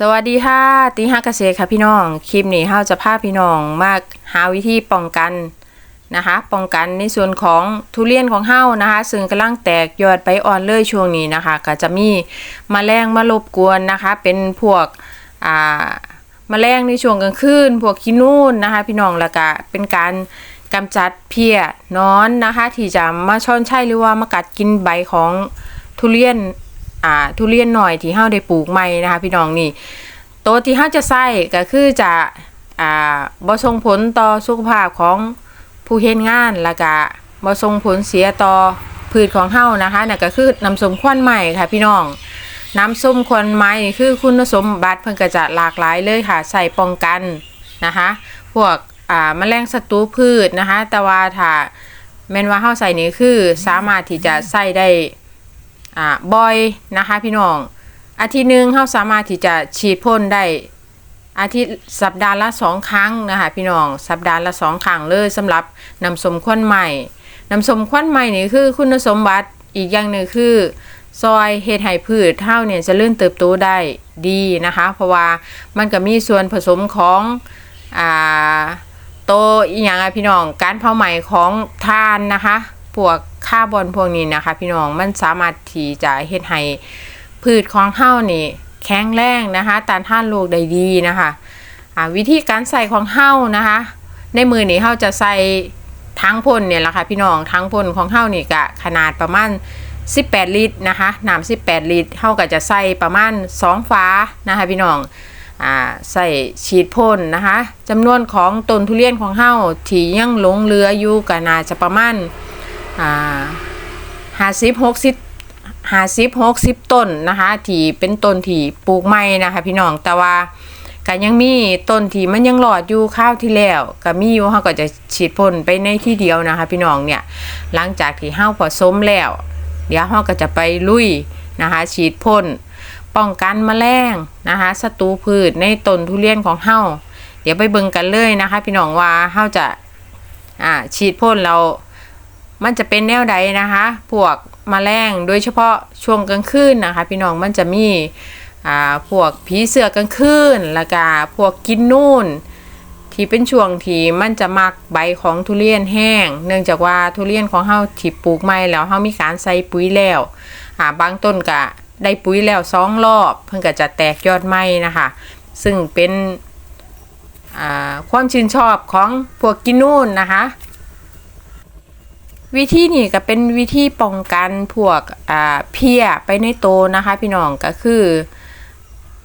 สวัสดีค่ะตีห้าเกษตรค่ะพี่น้อง คลิปนี้เฮาจะพาพี่น้องมาหาวิธีป้องกันนะคะ ป้องกันในส่วนของทุเรียนของเฮานะคะ ซึ่งกำลังแตกยอดใบอ่อนเลยช่วงนี้นะคะ ก็จะมีมแมลงมารบกวนนะคะ เป็นพวกอ่าแมลงในช่วงกลางคืนพวกขี้นูนนะคะ พี่น้องแล้วก็เป็นการกำจัดเพี้ยนอนนะคะ ที่จะมาช้อนใช่หรือว่ามากัดกินใบของทุเรียน อ่าทุเรียนหน่อยที่เฮาได้ปลูกใหม่นะคะ พี่น้องนี่ตัวที่เฮาจะใส่ก็คือจะอ่าบ่ส่งผลต่อสุขภาพของผู้เฮ็ดงานแล้วก็บ่ส่งผลเสียต่อพืชของเฮานะคะนั่นก็คือน้ำส้มควันใหม่ค่ะพี่น้องน้ำส้มควันไม้นี่คือคุณสมบัติเพิ่นก็จะหลากหลายเลยค่ะ ใส่ป้องกันนะคะ พวกอ่าแมลงศัตรูพืชนะคะ แต่ว่าถ้าแม่นว่าเฮาใส่นี่คือสามารถที่จะใส่ได้ อ่าบ่อยนะคะพี่น้อง อาทิตย์หนึ่งเขาสามารถที่จะฉีดพ่นได้ อาทิตย์สัปดาห์ละสองครั้งนะคะพี่น้อง สัปดาห์ละสองครั้งเลยสำหรับน้ำสมควันใหม่น้ำสมควันใหม่นี่คือคุณสมบัติอีกอย่างหนึ่งคือซอยเฮ็ดให้พืชเท่าเนี่ยจะเลื่อนเติบโตได้ดีนะคะ เพราะว่ามันก็มีส่วนผสมของอ่าโตอีหยังอะพี่น้องการเผาไหม้ของทานนะคะ พวกคาร์บอนพวกนี้นะคะ พี่น้องมันสามารถที่จะเฮ็ดให้พืชของเฮานี่แข็งแรงนะคะต้านทานโรคได้ดีนะคะอ่าวิธีการใส่ของเฮานะคะ ในมือนี่เฮาจะใส่ทั้งพ่นเนี่ยแหละค่ะพี่น้องทั้งพ่นของเฮานี่ก็ขนาดประมาณ 18 ลิตรนะคะน้ำ18 ลิตรเฮาก็จะใส่ประมาณ 2 ฟ้านะคะพี่น้องใส่ฉีดพ่นนะคะจำนวนของต้นทุเรียนของเฮาที่ยังหลงเหลืออยู่ก็น่าจะประมาณ อ่าห้าสิบหกสิบห้าสิบหกสิบต้นนะคะที่เป็นต้นที่ปลูกใหม่นะคะ พี่น้องแต่ว่าก็ยังมีต้นที่มันยังหลอดอยู่ข้าวที่แล้วก็มีอยู่เฮาก็จะฉีดพ่นไปในที่เดียวนะคะ พี่น้องเนี่ยหลังจากที่เฮาผสมแล้ว เดี๋ยวเฮาก็จะไปลุยนะคะ ฉีดพ่นป้องกันแมลงนะคะศัตรูพืชในต้นทุเรียนของเฮาเดี๋ยวไปเบิ่งกันเลยนะคะ พี่น้องว่าเฮาจะอ่าฉีดพ่นเรา มันจะเป็นแนวใดนะคะ พวกแมลงโดยเฉพาะช่วงกลางคืนนะคะ พี่น้องมันจะมีอ่าพวกผีเสือกลางคืนแล้วก็พวกกินนู่น ที่เป็นช่วงที่มันจะมักใบของทุเรียนแห้ง เนื่องจากว่าทุเรียนของเฮาที่ปลูกใหม่แล้วเฮามีการใส่ปุ๋ยแล้วอ่าบางต้นก็ได้ปุ๋ยแล้วสองรอบ เพิ่นก็จะแตกยอดใหม่นะคะ ซึ่งเป็นอ่าความชื่นชอบของพวกกินนู่นนะคะ วิธีนี้ก็เป็นวิธีป้องกันพวกอ่าเพี้ยไปในโตนะคะ พี่น้องก็คือ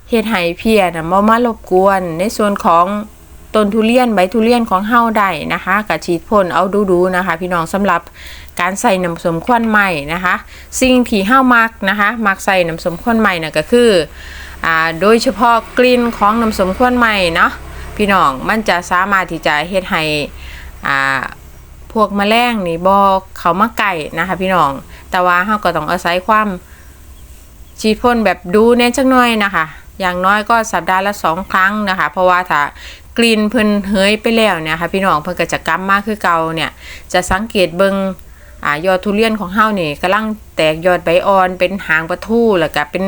เฮ็ดให้เพี้ยน่ะบ่มารบกวน ในส่วนของต้นทุเรียนใบทุเรียนของเฮาได้นะคะก็ฉีดพ่นเอาดูๆนะคะ พี่น้องสำหรับการใส่น้ำสมควันใหม่นะคะ สิ่งที่เฮามักนะคะมักใส่น้ำสมควันใหม่น่ะก็คืออ่าโดยเฉพาะกลิ่นของน้ำสมควันใหม่เนาะพี่น้องมันจะสามารถที่จะเฮ็ดให้อ่า พวกแมลงนี่บอเขามาไก่นะคะ พี่น้อง แต่ว่าเราก็ต้องอาศัยความฉีดพ่นแบบดูแน่จักหน่อยนะคะ อย่างน้อยก็สัปดาห์ละสองครั้งนะคะ เพราะว่าถ้ากลิ่นเพิ่นเฮยไปแล้วเนี่ยค่ะพี่น้องเพิ่นก็จะกำมากคือเก่าเนี่ยจะสังเกตเบิงอ่ายอดทุเรียนของเฮานี่กำลังแตกยอดใบอ่อน เป็นหางปะทู่แล้วก็เป็น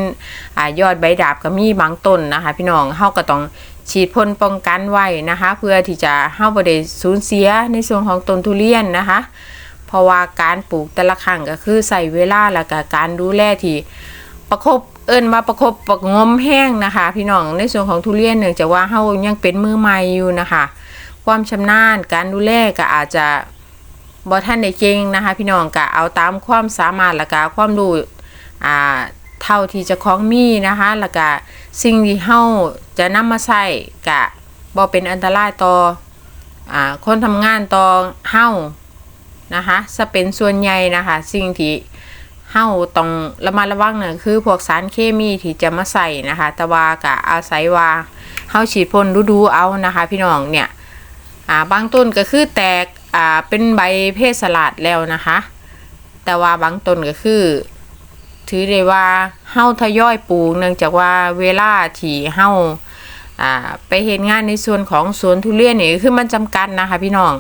อ่ายอดใบดาบก็มีบางต้นนะคะ พี่น้องเฮาก็ต้อง ฉีดพ่นป้องกันไว้นะคะ เพื่อที่จะเฮาบ่ได้สูญเสียในส่วนของต้นทุเรียนนะคะ เพราะว่าการปลูกแต่ละครั้งก็คือใส่เวลาแล้วก็การดูแลที่ประคบเอิ้นมาประคบประงมแห้งนะคะ พี่น้องในส่วนของทุเรียนเนื่องจากว่าเฮายังเป็นมือใหม่อยู่นะคะ ความชำนาญการดูแลก็อาจจะบ่ท่านได้เก่งนะคะ พี่น้องก็เอาตามความสามารถและก็ความรู้อ่า เท่าที่จะคล้องมีนะคะแล้วก็สิ่งที่เฮาจะนำมาใช้ก็บ่เป็นอันตรายต่ออ่าคนทำงานต่อเฮานะคะจะเป็นส่วนใหญ่นะคะ สิ่งที่เฮาต้องระมัดระวังเนี่ยคือพวกสารเคมีที่จะมาใส่นะคะ แต่ว่าก็อาศัยว่าเฮาฉีดพ่นดูๆเอานะคะ พี่น้องเนี่ยอ่าบางต้นก็คือแตกอ่าเป็นใบเพศสลัดแล้วนะคะ แต่ว่าบางต้นก็คือ ถือได้ว่าเฮาทยอยปลูกเนื่องจากว่าเวลาที่เฮาอ่าไปเห็นงานในส่วนของสวนทุเรียนนี่คือมันจำกัดนะคะพี่น้อง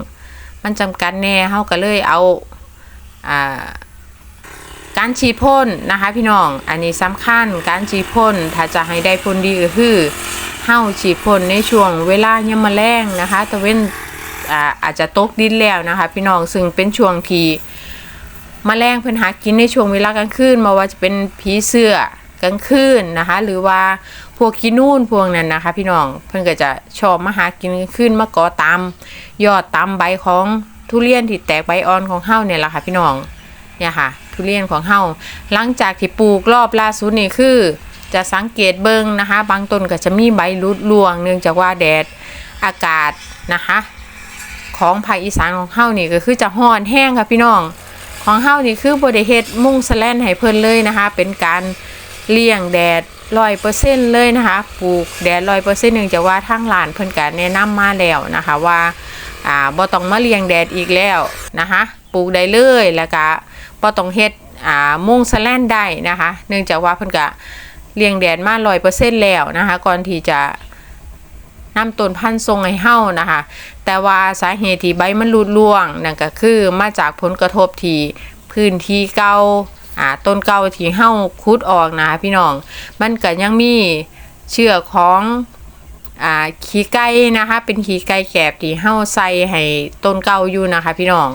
มันจำกัดแน่เฮาก็เลยเอาอ่าการฉีดพ่นนะคะพี่น้อง อันนี้สำคัญการฉีดพ่นถ้าจะให้ได้ผลดีก็คือเฮาฉีดพ่นในช่วงเวลายามมะแรงนะคะตะเว้นอ่าอาจจะตกดินแล้วนะคะ พี่น้องซึ่งเป็นช่วงที่ มแมลงเพิ่นหากินในช่วงเวลากลางคืนมาว่าจะเป็นผีเสื้อกลางคืนนะคะ หรือว่าพวกกินูนพวกนั้นนะคะ พี่น้องเพิ่นก็จะชอบมาหากินกลางคืนมาเกาะตามยอดตามใบของทุเรียนที่แตกใบอ่อนของเฮาเนี่ยแหละค่ะพี่น้องเนี่ยค่ะ ทุเรียนของเฮาหลังจากที่ปลูกรอบล่าสุดนี่คือ จะสังเกตเบิ่งนะคะ บางต้นก็จะมีใบรุดร่วง เนื่องจากว่าแดดอากาศนะคะ ของภาคอีสานของเฮานี่ก็คือจะร้อนแห้งค่ะพี่น้อง ของเฮานี่คือบริเฮ็ดมุ่งสแลนให้เพิ่นเลยนะคะ เป็นการเลี้ยงแดดร้อยเปอร์เซ็นต์เลยนะคะปลูกแดดร้อยเปอร์เซ็นต์หนึ่งจากว่าทางหลานเพิ่นก็แนะนำมาแล้วนะคะว่าอ่าบ่ต้องมาเลี้ยงแดดอีกแล้วนะคะปลูกได้เลยแล้วก็บ่ต้องเฮ็ดอ่ามุ่งสแลนได้นะคะ เนื่องจากว่าเพิ่นก็เลี้ยงแดดมาร้อยเปอร์เซ็นต์แล้วนะคะ ก่อนที่จะ น้ำต้นพันธุ์ทรงให้เฮานะคะ แต่ว่าสาเหตุที่ใบมันหลุดร่วงนั่นก็คือมาจากผลกระทบที่พื้นที่เก่าอ่าต้นเก่าที่เฮาคุดออกนะพี่น้อง มันก็ยังมีเชื้อของอ่าขี้ไก่นะคะ เป็นขี้ไก่แกบที่เฮาใส่ให้ต้นเก่าอยู่นะคะพี่น้อง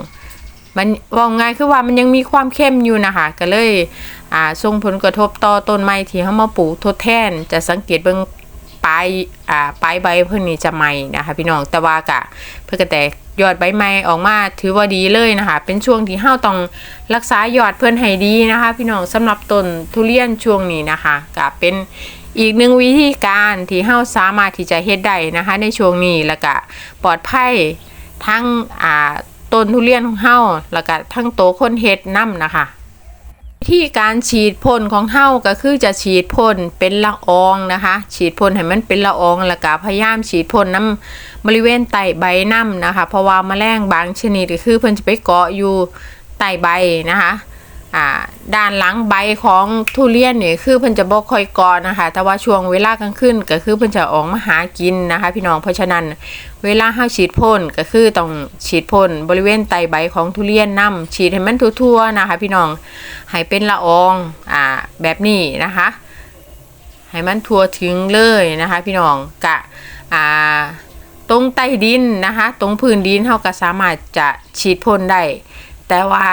มันว่าง่ายคือว่ามันยังมีความเข้มอยู่นะคะ ก็เลยอ่าส่งผลกระทบต่อต้นไม้ที่เฮามาปลูกทดแทน จะสังเกตเบิง ปลายอ่าปลายใบเพิ่นนี่จะใหม่นะคะ พี่น้องแต่ว่ากะเพิ่นก็แตยอดใบใหม่ออกมาถือว่าดีเลยนะคะ เป็นช่วงที่เฮาต้องรักษายอดเพิ่อนให้ดีนะคะ พี่น้องสำหรับต้นทุเรียนช่วงนี้นะคะก็เป็นอีกหนึ่งวิธีการที่เฮาสามารถที่จะเฮ็ดได้นะคะ ในช่วงนี้แล้วก็ปลอดภัยทั้งอ่าต้นทุเรียนของเฮาแล้วก็ทั้งโตคนเฮ็ดน้ำนะคะ ธีการฉีดพ่นของเฮาก็คือจะฉีดพ่นเป็นละอองนะคะ ฉีดพ่นให้มันเป็นละอองแล้วก็พยายามฉีดพ่นน้ำบริเวณไตใบน้ำนะคะ เพราะว่าแมลงบางชนิดก็คือเพิ่นจะไปเกาะอยู่ไตใบนะคะ อ่าด้านหลังใบของทุเรียนเนี่ยคือเพิ่นจะบ่ค่อยกาะนะคะ แต่ว่าช่วงเวลากลางคืนก็คือเพิ่นจะออกมาหากินนะคะ พี่น้องเพราะฉะนั้น เวลาเฮาฉีดพ่นก็คือต้องฉีดพ่นบริเวณใต้ใบของทุเรียนนํฉีดให้มันทั่วๆนะคะ พี่น้องให้เป็นละอองอ่าแบบนี้นะคะให้มันทั่วถึงเลยนะคะ พี่น้องกะอ่าตรงใต้ดินนะคะ ตรงพื้นดินเฮาก็สามารถจะฉีดพ่นได้แต่ว่า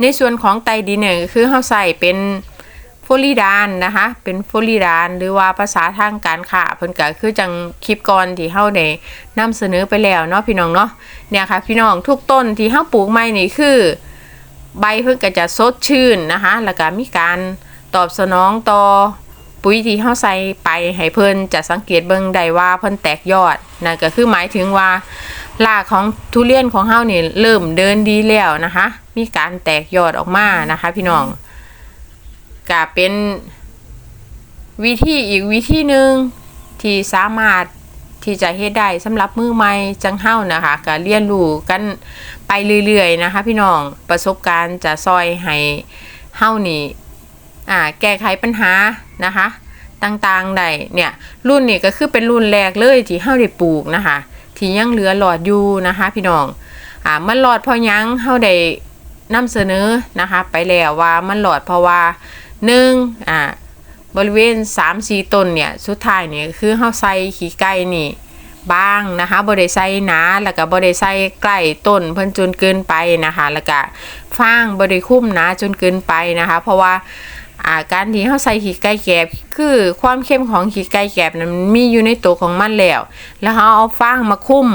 ในส่วนของใต้ดินเนี่ยคือเฮาใส่เป็นโฟลิดานนะคะ เป็นโฟลิดานหรือว่าภาษาทางการค้าเพิ่นก็คือจังคลิปก่อนที่เฮาได้นำเสนอไปแล้วเนาะพี่น้องเนาะเนี่ยค่ะพี่น้องทุกต้นที่เฮาปลูกใหม่นี่คือ ใบเพิ่นก็จะสดชื่นนะคะ แล้วก็มีการตอบสนองต่อปุ๋ยที่เฮาใส่ไปให้เพิ่นจะสังเกตเบิ่งได้ว่าเพิ่นแตกยอดนั่นก็คือหมายถึงว่า รากของทุเรียนของเฮานี่เริ่มเดินดีแล้วนะคะ มีการแตกยอดออกมานะคะ พี่น้องก็เป็นวิธีอีกวิธีหนึ่งที่สามารถที่จะเฮ็ดได้สำหรับมือใหม่จังเฮานะคะก็เรียนรู้กันไปเรื่อยๆนะคะ พี่น้องประสบการณ์จะซอยให้เฮานี่อ่าแก้ไขปัญหานะคะ ต่างๆได้เนี่ยรุ่นนี้ก็คือเป็นรุ่นแรกเลยที่เฮาได้ปลูกนะคะ ที่ยังเหลือหลอดอยู่นะคะ พี่น้องอ่ามันหลอดเพอยังเฮาได้นำเสนอนะคะ ไปแล้วว่ามันหลอดเพราะว่าหนึ่งอ่าบริเวณ3-4ต้นเนี่ยสุดท้ายเนี่ยคือเฮาใส่ขี้ไก่นี่บ้างนะคะบ่ได้ใส่หนาแล้วก็บ่ได้ใส่ใกล้ต้นเพิ่นจนเกินไปนะคะ แล้วก็ฟางบ่ได้คุ้มหนาจนเกินไปนะคะ เพราะว่า อ่าการที่เฮาใส่ขี้ไก่แกบ คือความเข้มของขี้ไก่แกบนั้นมีอยู่ในตัวของมันแล้ว แล้วเฮาเอาฟางมาคุ้ม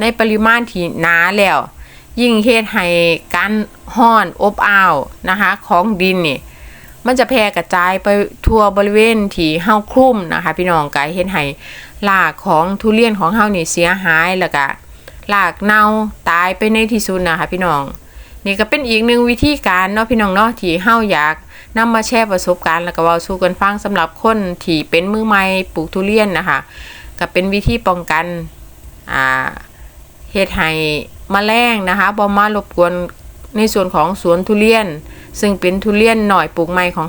ในปริมาณที่หนาแล้ว ยิ่งเฮ็ดให้การห้อนอบอ้าวนะคะของดินนี่มันจะแพร่กระจายไปทั่วบริเวณที่เฮาคลุมนะคะ พี่น้องก็เฮ็ดให้รากของทุเรียนของเฮานี่เสียหายแล้วก็รากเน่าตายไปในที่สุดนะคะพี่น้อง นี่ก็เป็นอีกหนึ่งวิธีการเนาะพี่น้องเนาะที่เฮาอยากนำมาแชร์ประสบการณ์แล้วก็เว้าสู่กันฟังสำหรับคนที่เป็นมือใหม่ปลูกทุเรียนนะคะก็เป็นวิธีป้องกันอ่าเฮ็ดให้แมลงนะคะบ่มารบกวนในส่วนของสวนทุเรียน ซึ่งเป็นทุเรียนหน่อยปลูกใหม่ของ